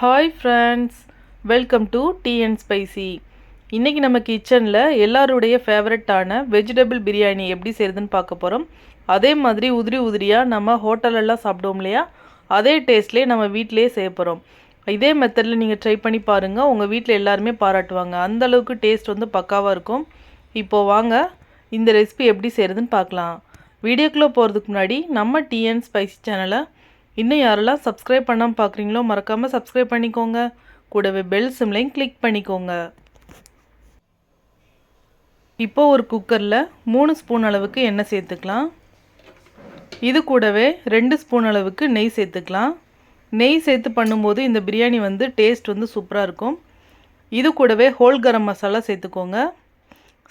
Hi friends welcome to tea and spicy இன்றைக்கி நம்ம கிச்சனில் எல்லாருடைய ஃபேவரட்டான வெஜிடபிள் பிரியாணி எப்படி செய்கிறதுன்னு பார்க்க போகிறோம் அதே மாதிரி உதிரி உதிரியாக நம்ம ஹோட்டலெல்லாம் சாப்பிடுவோம் இல்லையா? அதே டேஸ்ட்லேயே நம்ம வீட்டிலேயே செய்ய போகிறோம் இதே மெத்தடில் நீங்கள் ட்ரை பண்ணி பாருங்கள் உங்கள் வீட்டில் எல்லாருமே பாராட்டுவாங்க. அந்தளவுக்கு டேஸ்ட் வந்து பக்காவாக இருக்கும். இப்போது வாங்க இந்த ரெசிபி எப்படி செய்கிறதுன்னு பார்க்கலாம். வீடியோக்குள்ளே போகிறதுக்கு முன்னாடி நம்ம டிஎன் ஸ்பைசி சேனலை இன்னும் யாரெல்லாம் சப்ஸ்கிரைப் பண்ணாமல் பார்க்குறீங்களோ மறக்காமல் சப்ஸ்கிரைப் பண்ணிக்கோங்க. கூடவே பெல் சிம்லையும் கிளிக் பண்ணிக்கோங்க. இப்போ ஒரு குக்கரில் மூணு ஸ்பூன் அளவுக்கு எண்ணெய் சேர்த்துக்கலாம். இது கூடவே ரெண்டு ஸ்பூன் அளவுக்கு நெய் சேர்த்துக்கலாம். நெய் சேர்த்து பண்ணும்போது இந்த பிரியாணி வந்து டேஸ்ட் வந்து சூப்பராக இருக்கும். இது கூடவே ஹோல் கரம் மசாலா சேர்த்துக்கோங்க.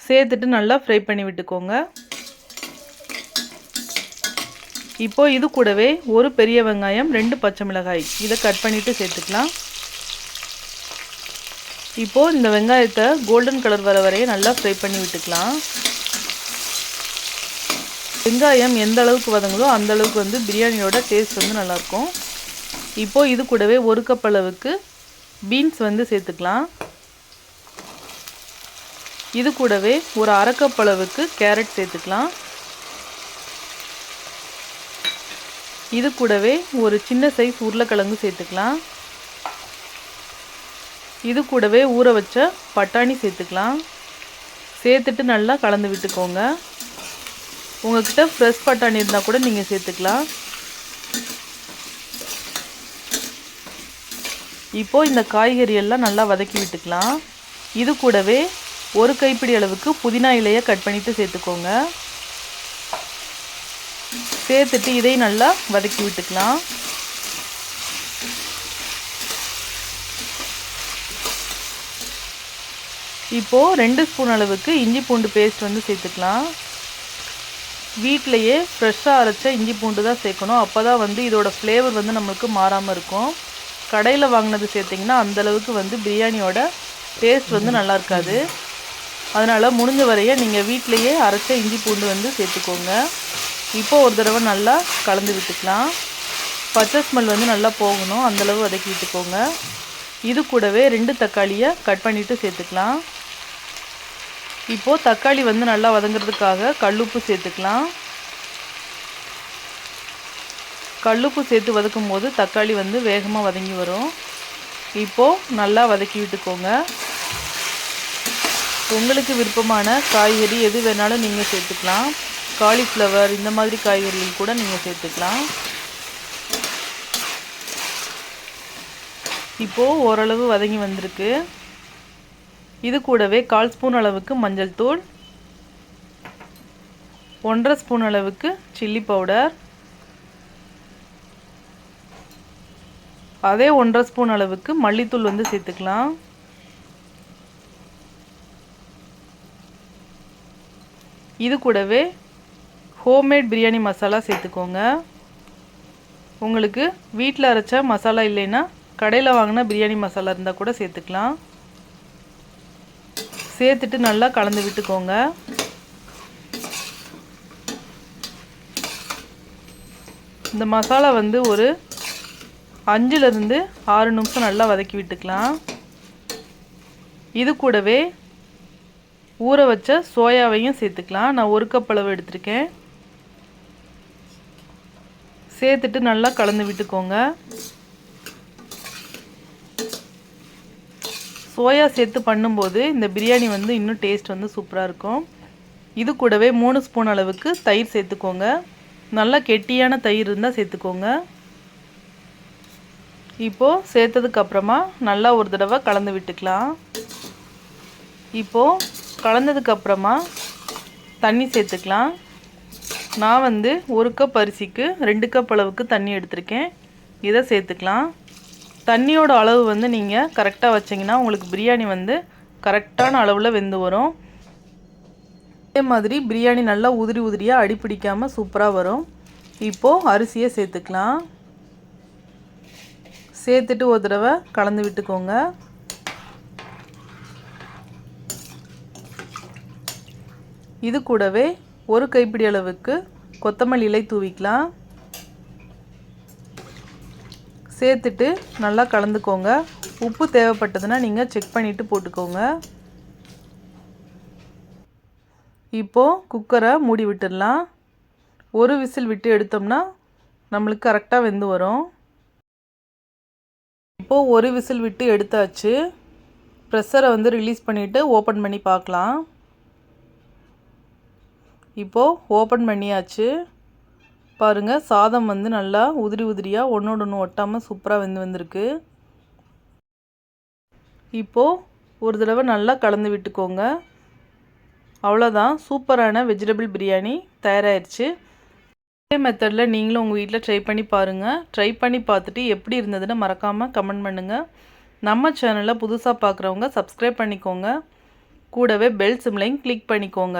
சேர்த்துட்டு நல்லா ஃப்ரை பண்ணி விட்டுக்கோங்க. இப்போது இது கூடவே ஒரு பெரிய வெங்காயம் ரெண்டு பச்சை மிளகாய். இதை கட் பண்ணிவிட்டு சேர்த்துக்கலாம். இப்போது இந்த வெங்காயத்தை கோல்டன் கலர் வர வரைய நல்லா ஃப்ரை பண்ணி விட்டுக்கலாம். வெங்காயம் எந்த அளவுக்கு வதங்குதோ அந்த அளவுக்கு வந்து பிரியாணியோட டேஸ்ட் வந்து நல்லாயிருக்கும். இப்போது இது கூடவே ஒரு கப் அளவுக்கு பீன்ஸ் வந்து சேர்த்துக்கலாம். இது கூடவே ஒரு அரை அளவுக்கு கேரட் சேர்த்துக்கலாம். இது கூடவே ஒரு சின்ன சைஸ் உருளைக்கிழங்கு சேர்த்துக்கலாம். இது கூடவே ஊற வச்ச பட்டாணி சேர்த்துக்கலாம். சேர்த்துட்டு நல்லா கலந்து விட்டுக்கோங்க. உங்கள்கிட்ட ஃப்ரெஷ் பட்டாணி இருந்தால் கூட நீங்கள் சேர்த்துக்கலாம். இப்போது இந்த காய்கறி எல்லாம் நல்லா வதக்கி விட்டுக்கலாம். இது கூடவே ஒரு கைப்பிடி அளவுக்கு புதினா இலையை கட் பண்ணிவிட்டு சேர்த்துக்கோங்க. சேர்த்துட்டு இதையும் நல்லா வதக்கி விட்டுக்கலாம். இப்போது ரெண்டு ஸ்பூன் அளவுக்கு இஞ்சி பூண்டு பேஸ்ட் வந்து சேர்த்துக்கலாம். வீட்டிலையே ஃப்ரெஷ்ஷாக அரைச்ச இஞ்சி பூண்டு தான் சேர்க்கணும். அப்போ தான் வந்து இதோட ஃப்ளேவர் வந்து நம்மளுக்கு மாறாமல் இருக்கும். கடையில் வாங்கினது சேர்த்திங்கன்னா அந்தளவுக்கு வந்து பிரியாணியோட டேஸ்ட் வந்து நல்லா இருக்காது. அதனால் முடிஞ்ச வரைய நீங்கள் வீட்டிலையே அரைச்ச இஞ்சி பூண்டு வந்து சேர்த்துக்கோங்க. இப்போ ஒரு தடவை நல்லா கலந்து விட்டுக்கலாம். பச்சை ஸ்மெல் வந்து நல்லா போகணும். அந்தளவு வதக்கி விட்டுக்கோங்க. இது கூடவே ரெண்டு தக்காளியை கட் பண்ணிவிட்டு சேர்த்துக்கலாம். இப்போது தக்காளி வந்து நல்லா வதங்குறதுக்காக கல்லுப்பு சேர்த்துக்கலாம். கல்லுப்பு சேர்த்து வதக்கும் போது தக்காளி வந்து வேகமாக வதங்கி வரும். இப்போது நல்லா வதக்கி விட்டுக்கோங்க. உங்களுக்கு விருப்பமான காய்கறி எது வேணாலும் நீங்கள் சேர்த்துக்கலாம். காலிஃப்ளவர் இந்த மாதிரி காய்கறிகள் கூட நீங்கள் சேர்த்துக்கலாம். இப்போது ஓரளவு வதங்கி வந்திருக்கு. இது கூடவே கால் ஸ்பூன் அளவுக்கு மஞ்சள் தூள். ஒன்றரை ஸ்பூன் அளவுக்கு சில்லி பவுடர். அதே ஒன்றரை ஸ்பூன் அளவுக்கு மல்லித்தூள் வந்து சேர்த்துக்கலாம். இது கூடவே ஹோம்மேட் பிரியாணி மசாலா சேர்த்துக்கோங்க. உங்களுக்கு வீட்டில் அரைச்ச மசாலா இல்லைன்னா கடையில் வாங்கின பிரியாணி மசாலா இருந்தால் கூட சேர்த்துக்கலாம். சேர்த்துட்டு நல்லா கலந்து விட்டுக்கோங்க. இந்த மசாலா வந்து ஒரு அஞ்சுலேருந்து ஆறு நிமிஷம் நல்லா வதக்கி விட்டுக்கலாம். இது கூடவே ஊற வச்ச சோயாவையும் சேர்த்துக்கலாம். நான் ஒரு கப் அளவு எடுத்திருக்கேன். சேர்த்துட்டு நல்லா கலந்து விட்டுக்கோங்க. சோயா சேர்த்து பண்ணும்போது இந்த பிரியாணி வந்து இன்னும் டேஸ்ட் வந்து சூப்பராக இருக்கும். இது கூடவே மூணு ஸ்பூன் அளவுக்கு தயிர் சேர்த்துக்கோங்க. நல்லா கெட்டியான தயிர் இருந்தால் சேர்த்துக்கோங்க. இப்போது சேர்த்ததுக்கப்புறமா நல்லா ஒரு தடவை கலந்து விட்டுக்கலாம். இப்போது கலந்ததுக்கப்புறமா தண்ணி சேர்த்துக்கலாம். நான் வந்து ஒரு கப் அரிசிக்கு ரெண்டு கப் அளவுக்கு தண்ணி எடுத்திருக்கேன். இதை சேர்த்துக்கலாம். தண்ணியோட அளவு வந்து நீங்கள் கரெக்டாக வச்சிங்கன்னா உங்களுக்கு பிரியாணி வந்து கரெக்டான அளவில் வெந்து வரும். அதே மாதிரி பிரியாணி நல்லா உதிரி உதிரியாக அடிப்பிடிக்காமல் சூப்பராக வரும். இப்போது அரிசியை சேர்த்துக்கலாம். சேர்த்துட்டு ஒரு தடவை கலந்து விட்டுக்கோங்க. இது கூடவே ஒரு கைப்பிடி அளவுக்கு கொத்தமல்லி இலை தூவிக்கலாம். சேர்த்துட்டு நல்லா கலந்துக்கோங்க. உப்பு தேவைப்பட்டதுன்னா நீங்கள் செக் பண்ணிவிட்டு போட்டுக்கோங்க. இப்போது குக்கரை மூடி விட்டுடலாம். ஒரு விசில் விட்டு எடுத்தோம்னா நம்மளுக்கு கரெக்டாக வெந்து வரும். இப்போது ஒரு விசில் விட்டு எடுத்தாச்சு. ப்ரெஷரை வந்து ரிலீஸ் பண்ணிவிட்டு ஓப்பன் பண்ணி பார்க்கலாம். இப்போது ஓப்பன் பண்ணியாச்சு. பாருங்கள் சாதம் வந்து நல்லா உதிரி உதிரியாக ஒன்றோடு ஒன்று ஒட்டாமல் சூப்பராக வெந்து வந்திருக்கு. இப்போது ஒரு தடவை நல்லா கலந்து விட்டுக்கோங்க. அவ்வளோதான் சூப்பரான வெஜிடபிள் பிரியாணி தயாராகிடுச்சு இதே மெத்தடில் நீங்களும் உங்கள் வீட்டில் ட்ரை பண்ணி பாருங்கள் ட்ரை பண்ணி பார்த்துட்டு எப்படி இருந்ததுன்னு மறக்காமல் கமெண்ட் பண்ணுங்கள் நம்ம சேனலில் புதுசாக பார்க்குறவங்க சப்ஸ்கிரைப் பண்ணிக்கோங்க. கூடவே பெல் சிம்லையும் கிளிக் பண்ணிக்கோங்க.